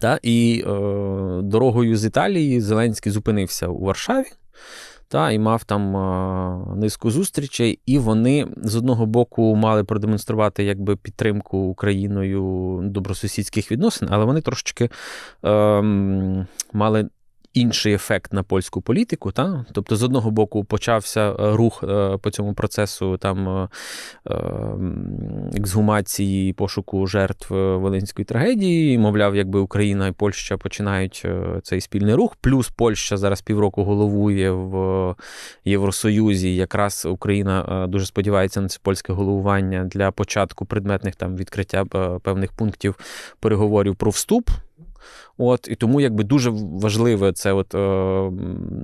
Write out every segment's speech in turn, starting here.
Та, і е, дорогою з Італії Зеленський зупинився у Варшаві. Та, і мав там е, низку зустрічей, і вони з одного боку мали продемонструвати якби підтримку Україною добросусідських відносин, але вони трошечки е, мали інший ефект на польську політику. Та? Тобто, з одного боку, почався е, рух е, по цьому процесу там е, ексгумації, пошуку жертв Волинської трагедії. Мовляв, якби Україна і Польща починають цей спільний рух. Плюс Польща зараз півроку головує в Євросоюзі. Якраз Україна дуже сподівається на це польське головування для початку предметних там відкриття певних пунктів переговорів про вступ. От і тому якби дуже важливе це от е,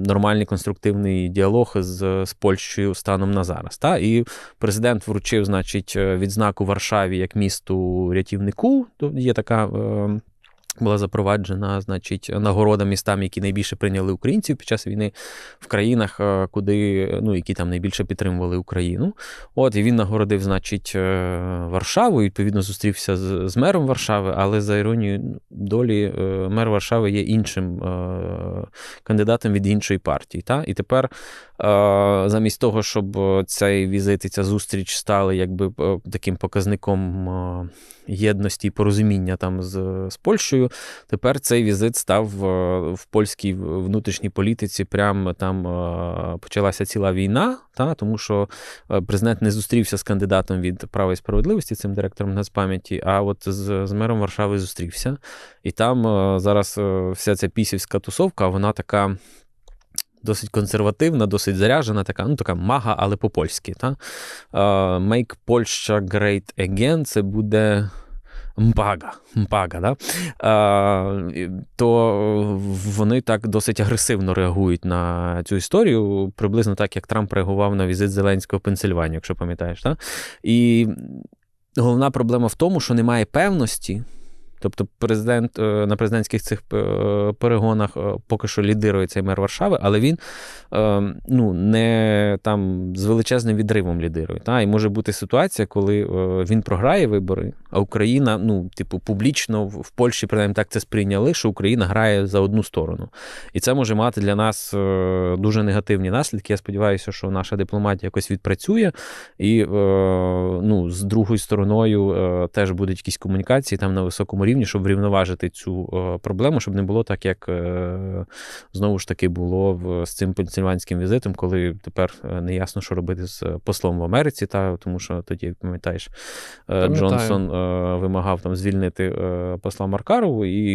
нормальний конструктивний діалог з, з Польщею станом на зараз. Та і президент вручив, значить, е, відзнаку Варшаві як місту рятівнику. Є така. Е, була запроваджена, значить, нагорода містам, які найбільше прийняли українців під час війни в країнах, е, куди ну які там найбільше підтримували Україну. От і він нагородив, значить, е, Варшаву. і, Відповідно, зустрівся з, з мером Варшави, але за іронією долі е, мер Варшави є іншим кандидатом від іншої партії. Та? І тепер, замість того, щоб цей візит і ця зустріч стали якби таким показником єдності і порозуміння там з, з Польщею, тепер цей візит став е, в польській внутрішній політиці. Прямо там е, почалася ціла війна, та? тому що е, президент не зустрівся з кандидатом від права і справедливості, цим директором Нацпам'яті, а от з, з мером Варшави зустрівся. І там зараз вся ця пісівська тусовка, вона така. Досить консервативна, досить заряжена, така, ну така мага, але по-польськи. Та? Make Польща Great Again це буде Мпага. Мпага, да? uh, то вони так досить агресивно реагують на цю історію, приблизно так, як Трамп реагував на візит Зеленського в Пенсильванію, якщо пам'ятаєш. Та? І головна проблема в тому, що немає певності. Тобто президент е, на президентських цих е, перегонах е, поки що лідирує цей мер Варшави, але він ну, не там з величезним відривом лідирує. Та? І може бути ситуація, коли він програє вибори, а Україна, ну, типу, публічно в Польщі, принаймні так це сприйняли, що Україна грає за одну сторону. І це може мати для нас дуже негативні наслідки. Я сподіваюся, що наша дипломатія якось відпрацює, і ну, з другою стороною теж будуть якісь комунікації там на високому рівні, щоб врівноважити цю проблему, щоб не було так, як знову ж таки було з цим пенсильванським візитом, коли тепер не ясно, що робити з послом в Америці, та тому що тоді, пам'ятаєш, Джонсон вимагав там звільнити посла Маркарову і